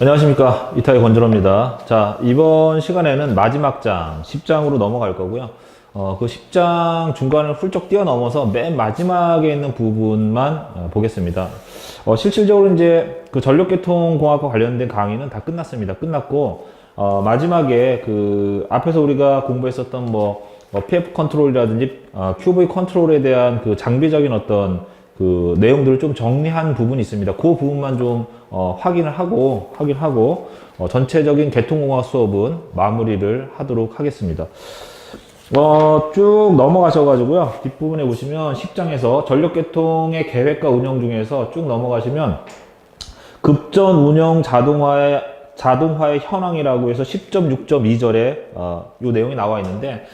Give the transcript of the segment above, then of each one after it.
안녕하십니까. 이타의 권준호입니다. 자 이번 시간에는 마지막 장 10장으로 넘어갈 거고요. 어, 그 10장 중간을 훌쩍 뛰어넘어서 맨 마지막에 있는 부분만 어, 보겠습니다. 어, 실질적으로 이제 그 전력계통공학과 관련된 강의는 다 끝났습니다. 끝났고 어, 마지막에 그 앞에서 우리가 공부했었던 뭐 어, PF 컨트롤이라든지 어, QV 컨트롤에 대한 그 장비적인 어떤 그 내용들을 좀 정리한 부분이 있습니다. 그 부분만 좀 어, 확인을 하고 확인하고 어, 전체적인 개통공학 수업은 마무리를 하도록 하겠습니다. 어, 쭉 넘어가셔가지고요. 뒷부분에 보시면 10장에서 전력계통의 계획과 운영 중에서 쭉 넘어가시면 급전 운영 자동화의 자동화의 현황이라고 해서 10.6.2절에 어, 요 내용이 나와 있는데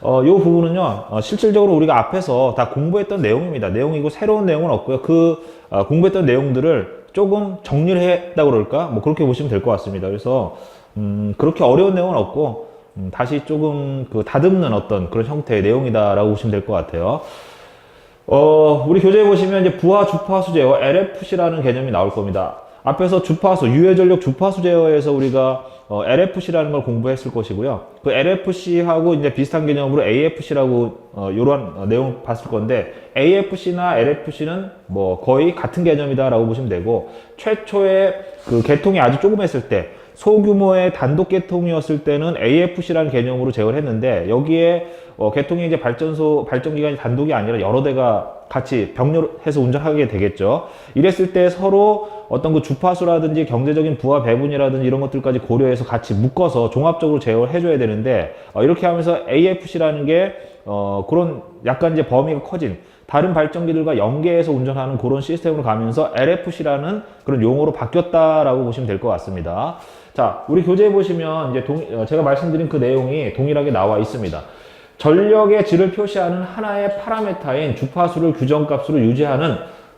어, 요 부분은요, 어, 실질적으로 우리가 앞에서 다 공부했던 내용입니다. 내용이고 새로운 내용은 없고요. 그 어, 공부했던 내용들을 조금 정리를 했다 그럴까? 뭐 그렇게 보시면 될 것 같습니다. 그래서 음, 그렇게 어려운 내용은 없고 음, 다시 조금 그 다듬는 어떤 그런 형태의 내용이다라고 보시면 될 것 같아요. 어, 우리 교재에 보시면 이제 부하 주파수 제어 LFC라는 개념이 나올 겁니다. 앞에서 주파수, 유해전력 주파수 제어에서 우리가 어, LFC라는 걸 공부했을 것이고요. 그 LFC하고 이제 비슷한 개념으로 AFC라고 어, 이런 어, 내용 봤을 건데 AFC나 LFC는 뭐 거의 같은 개념이다라고 보시면 되고 최초의 그 개통이 아주 조금 했을 때 소규모의 단독 개통이었을 때는 AFC라는 개념으로 제어를 했는데 여기에 어, 개통이 이제 발전소 발전 기관이 단독이 아니라 여러 대가 같이 병렬해서 운전하게 되겠죠. 이랬을 때 서로 어떤 그 주파수라든지 경제적인 부하 배분이라든지 이런 것들까지 고려해서 같이 묶어서 종합적으로 제어를 해줘야 되는데 어, 이렇게 하면서 AFC라는 게 어, 그런 약간 이제 범위가 커진 다른 발전기들과 연계해서 운전하는 그런 시스템으로 가면서 LFC라는 그런 용어로 바뀌었다라고 보시면 될 것 같습니다. 자, 우리 교재에 보시면 이제 동, 어, 제가 말씀드린 그 내용이 동일하게 나와 있습니다. 전력의 질을 표시하는 하나의 파라메타인 주파수를 규정값으로 유지하는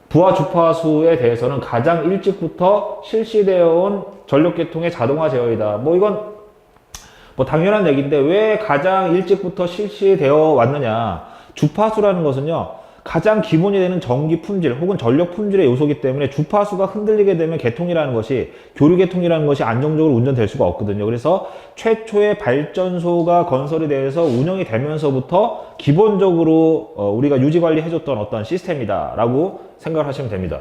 부하 주파수에 대해서는 가장 일찍부터 실시되어 온 전력 계통의 자동화 제어이다. 뭐 이건 뭐 당연한 얘기인데 왜 가장 일찍부터 실시되어 왔느냐. 주파수라는 것은요. 가장 기본이 되는 전기 품질 혹은 전력 품질의 요소이기 때문에 주파수가 흔들리게 되면 개통이라는 것이 교류 개통이라는 것이 안정적으로 운전될 수가 없거든요. 그래서 최초의 발전소가 건설이 돼서 운영이 되면서부터 기본적으로 어, 우리가 유지 관리 해줬던 어떤 시스템이다라고 생각을 하시면 됩니다.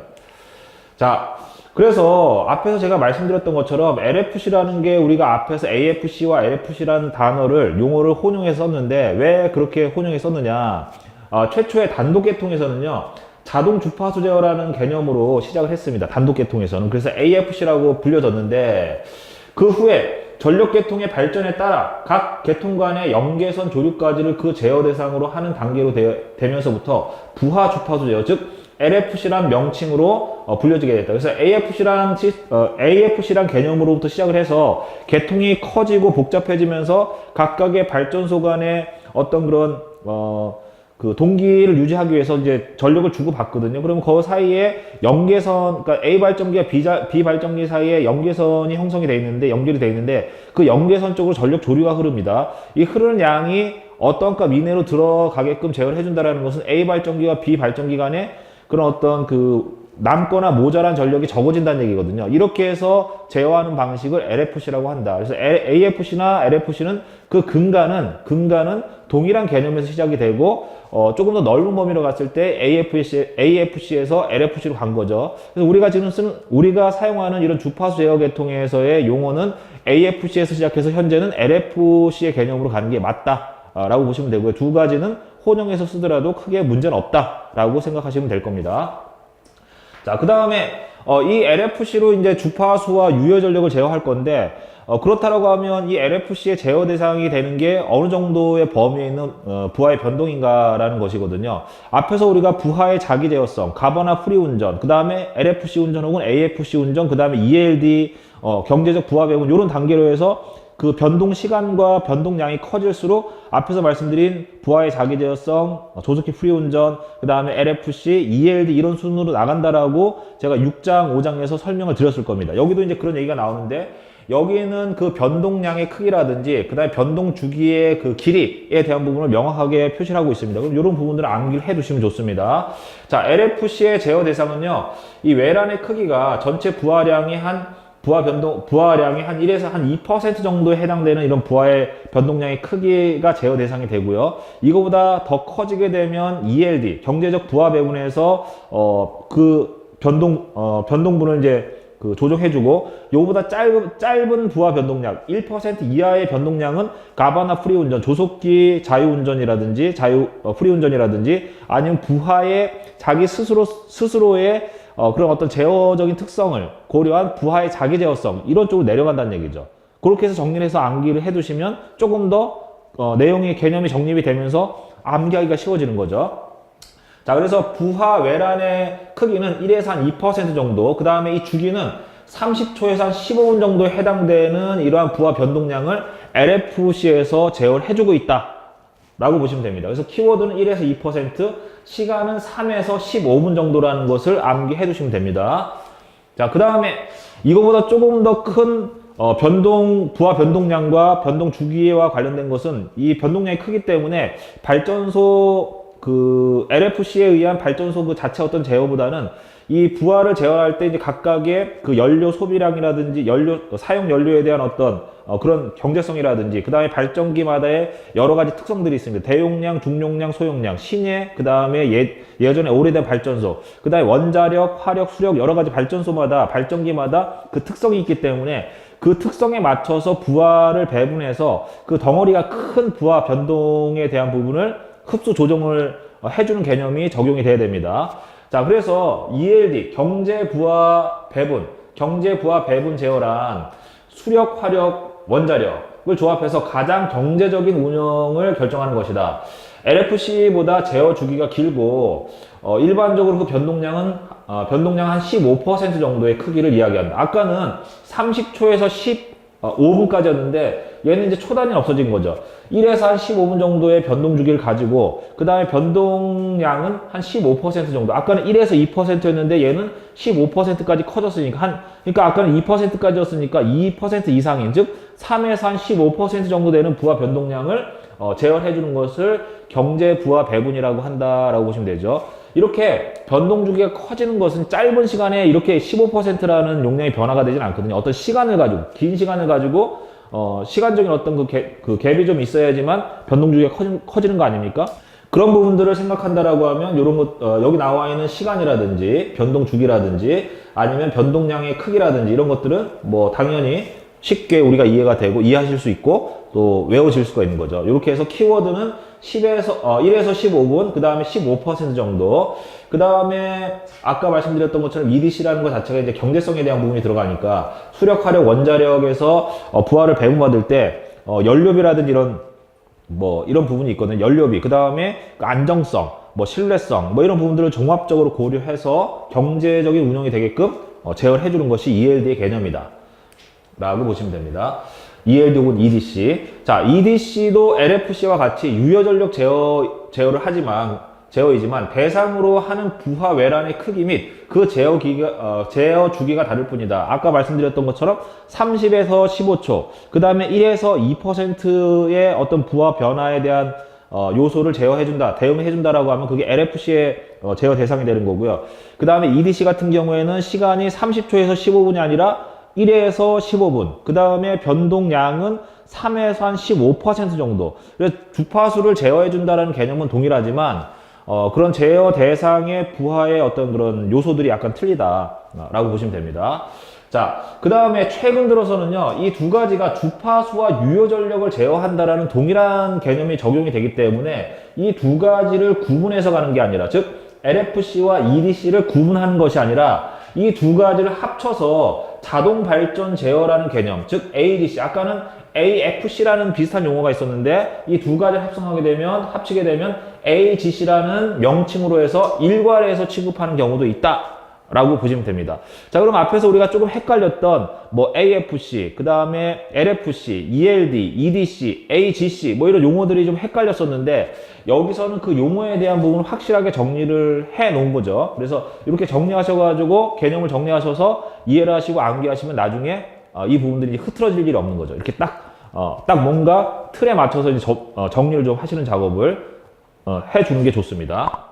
자, 그래서 앞에서 제가 말씀드렸던 것처럼 LFC라는 게 우리가 앞에서 AFC와 LFC라는 단어를 용어를 혼용해서 썼는데 왜 그렇게 혼용해 썼느냐? 어, 최초의 단독 계통에서는요. 자동 주파수 제어라는 개념으로 시작을 했습니다. 단독 계통에서는. 그래서 AFC라고 불려졌는데 그 후에 전력 계통의 발전에 따라 각 계통 간의 연계선 조류까지를 그 제어 대상으로 하는 단계로 되, 되면서부터 부하 주파수 제어, 즉 LFC란 명칭으로 어, 불려지게 됐다. 그래서 AFC란, 시, 어, AFC란 개념으로부터 시작을 해서 계통이 커지고 복잡해지면서 각각의 발전소 간의 어떤 그런 어, 그 동기를 유지하기 위해서 이제 전력을 주고 받거든요. 그러면 그 사이에 연계선, 그러니까 A 발전기와 B, B 발전기 사이에 연계선이 형성이 되어 있는데 연결이 되어 있는데 그 연계선 쪽으로 전력 조류가 흐릅니다. 이 흐르는 양이 어떤 값 이내로 들어가게끔 제어를 해준다라는 것은 A 발전기와 B 발전기 간에 그런 어떤 그 남거나 모자란 전력이 적어진다는 얘기거든요. 이렇게 해서 제어하는 방식을 LFC라고 한다. 그래서 AFC나 LFC는 그 근간은 근간은 동일한 개념에서 시작이 되고 어, 조금 더 넓은 범위로 갔을 때 AFC, AFC에서 LFC로 간 거죠. 그래서 우리가 지금 쓰는 우리가 사용하는 이런 주파수 제어 계통에서의 용어는 AFC에서 시작해서 현재는 LFC의 개념으로 가는 게 맞다 라고 보시면 되고요. 두 가지는 혼용해서 쓰더라도 크게 문제는 없다라고 생각하시면 될 겁니다. 자, 그 다음에 어, 이 LFC로 이제 주파수와 유효 전력을 제어할 건데 어, 그렇다라고 하면 이 LFC의 제어 대상이 되는 게 어느 정도의 범위에 있는 어, 부하의 변동인가라는 것이거든요. 앞에서 우리가 부하의 자기 제어성, 가버나 프리 운전, 그 다음에 LFC 운전 혹은 AFC 운전, 그 다음에 ELD 어, 경제적 부하 배분 이런 단계로 해서 그 변동 시간과 변동량이 커질수록 앞에서 말씀드린 부하의 자기 제어성, 조속히 프리 운전, 그 다음에 LFC, ELD 이런 순으로 나간다라고 제가 6장, 5장에서 설명을 드렸을 겁니다. 여기도 이제 그런 얘기가 나오는데 여기는 그 변동량의 크기라든지 그 다음에 변동 주기의 그 길이에 대한 부분을 명확하게 표시를 하고 있습니다. 그럼 이런 부분들을 암기를 해 두시면 좋습니다. 자, LFC의 제어 대상은요, 이 외란의 크기가 전체 부하량이 한 부하 변동, 부하량이 한 1에서 한 2% 정도에 해당되는 이런 부하의 변동량의 크기가 제어 대상이 되고요. 이거보다 더 커지게 되면 ELD, 경제적 부하 배분에서, 어, 그 변동, 어, 변동분을 이제 그 조정해주고, 요거보다 짧은, 짧은 부하 변동량, 1% 이하의 변동량은 가바나 프리운전, 조속기 자유운전이라든지, 자유, 어, 프리운전이라든지, 아니면 부하의 자기 스스로, 스스로의 어, 그런 어떤 제어적인 특성을 고려한 부하의 자기 제어성 이런 쪽으로 내려간다는 얘기죠. 그렇게 해서 정리를 해서 암기를 해두시면 조금 더 어, 내용의 개념이 정립이 되면서 암기하기가 쉬워지는 거죠. 자, 그래서 부하 외란의 크기는 1에서 한 2% 정도, 그 다음에 이 주기는 30초에서 한 15분 정도에 해당되는 이러한 부하 변동량을 LFC에서 제어를 해주고 있다. 라고 보시면 됩니다. 그래서 키워드는 1에서 2%, 시간은 3에서 15분 정도라는 것을 암기해 두시면 됩니다. 자, 그 다음에 이거보다 조금 더큰 어, 변동, 부하 변동량과 변동 주기와 관련된 것은 이 변동량이 크기 때문에 발전소 그 LFC에 의한 발전소 그 자체 어떤 제어보다는 이 부하를 제어할 때 이제 각각의 그 연료 소비량이라든지 연료 사용 연료에 대한 어떤 어, 그런 경제성이라든지 그 다음에 발전기마다의 여러 가지 특성들이 있습니다. 대용량, 중용량, 소용량, 신예, 그 다음에 예, 예전에 오래된 발전소, 그 다음에 원자력, 화력, 수력 여러 가지 발전소마다 발전기마다 그 특성이 있기 때문에 그 특성에 맞춰서 부하를 배분해서 그 덩어리가 큰 부하 변동에 대한 부분을 흡수 조정을 어, 해주는 개념이 적용이 돼야 됩니다. 자, 그래서 ELD, 경제 부하 배분, 경제 부하 배분 제어란 수력, 화력, 원자력을 조합해서 가장 경제적인 운영을 결정하는 것이다. LFC보다 제어 주기가 길고 어, 일반적으로 그 변동량은 어, 변동량 한 15% 정도의 크기를 이야기한다. 아까는 30초에서 15분까지였는데 얘는 이제 초단위는 없어진 거죠. 1에서 한 15분 정도의 변동 주기를 가지고 그 다음에 변동량은 한 15% 정도. 아까는 1에서 2%였는데 얘는 15%까지 커졌으니까 한 그러니까 아까는 2%까지였으니까 2% 이상인 즉 3에서 한 15% 정도 되는 부하 변동량을 어, 제어해 주는 것을 경제 부하 배분이라고 한다라고 보시면 되죠. 이렇게 변동 주기가 커지는 것은 짧은 시간에 이렇게 15%라는 용량의 변화가 되진 않거든요. 어떤 시간을 가지고 긴 시간을 가지고 어, 시간적인 어떤 그, 갭, 그 갭이 좀 있어야지만 변동 주기가 커지, 커지는 거 아닙니까? 그런 부분들을 생각한다라고 하면 이런 것 어, 여기 나와 있는 시간이라든지 변동 주기라든지 아니면 변동량의 크기라든지 이런 것들은 뭐 당연히 쉽게 우리가 이해가 되고 이해하실 수 있고 또 외워질 수가 있는 거죠. 이렇게 해서 키워드는 10에서 어, 1에서 15분, 그 다음에 15% 정도, 그 다음에 아까 말씀드렸던 것처럼 EDC라는 것 자체가 이제 경제성에 대한 부분이 들어가니까 수력화력, 원자력에서 어, 부하를 배분받을 때 어, 연료비라든지 이런 뭐 이런 부분이 있거든요. 연료비, 그 다음에 안정성, 뭐 신뢰성, 뭐 이런 부분들을 종합적으로 고려해서 경제적인 운영이 되게끔 어, 제어를 해주는 것이 ELD의 개념이다. 라고 보시면 됩니다. 혹은 EDC. 자, EDC도 LFC와 같이 유효 전력 제어, 제어를 하지만, 제어이지만 대상으로 하는 부하 외란의 크기 및 그 제어 기가, 어, 제어 주기가 다를 뿐이다. 아까 말씀드렸던 것처럼 30에서 15초, 그 다음에 1에서 2%의 어떤 부하 변화에 대한 어, 요소를 제어해준다, 대응해준다라고 하면 그게 LFC의 어, 제어 대상이 되는 거고요. 그 다음에 EDC 같은 경우에는 시간이 30초에서 15분이 아니라 1에서 15분. 그 다음에 변동량은 3에서 한 15% 정도. 주파수를 제어해 준다는 개념은 동일하지만 어, 그런 제어 대상의 부하의 어떤 그런 요소들이 약간 틀리다라고 보시면 됩니다. 자, 그 다음에 최근 들어서는요, 이 두 가지가 주파수와 유효 전력을 제어한다라는 동일한 개념이 적용이 되기 때문에 이 두 가지를 구분해서 가는 게 아니라, 즉, LFC와 EDC를 구분하는 것이 아니라 이 두 가지를 합쳐서 자동 발전 제어라는 개념, 즉 ADC, 아까는 AFC라는 비슷한 용어가 있었는데 이 두 가지를 합성하게 되면 합치게 되면 AGC라는 명칭으로 해서 일괄해서 취급하는 경우도 있다. 라고 보시면 됩니다. 자, 그럼 앞에서 우리가 조금 헷갈렸던 뭐 AFC, 그 다음에 LFC, ELD, EDC, AGC 뭐 이런 용어들이 좀 헷갈렸었는데 여기서는 그 용어에 대한 부분을 확실하게 정리를 해 놓은 거죠. 그래서 이렇게 정리하셔가지고 개념을 정리하셔서 이해를 하시고 암기하시면 나중에 어, 이 부분들이 흐트러질 일이 없는 거죠. 이렇게 딱, 어, 딱 뭔가 틀에 맞춰서 이제 저- 어, 정리를 좀 하시는 작업을 어, 해주는 게 좋습니다.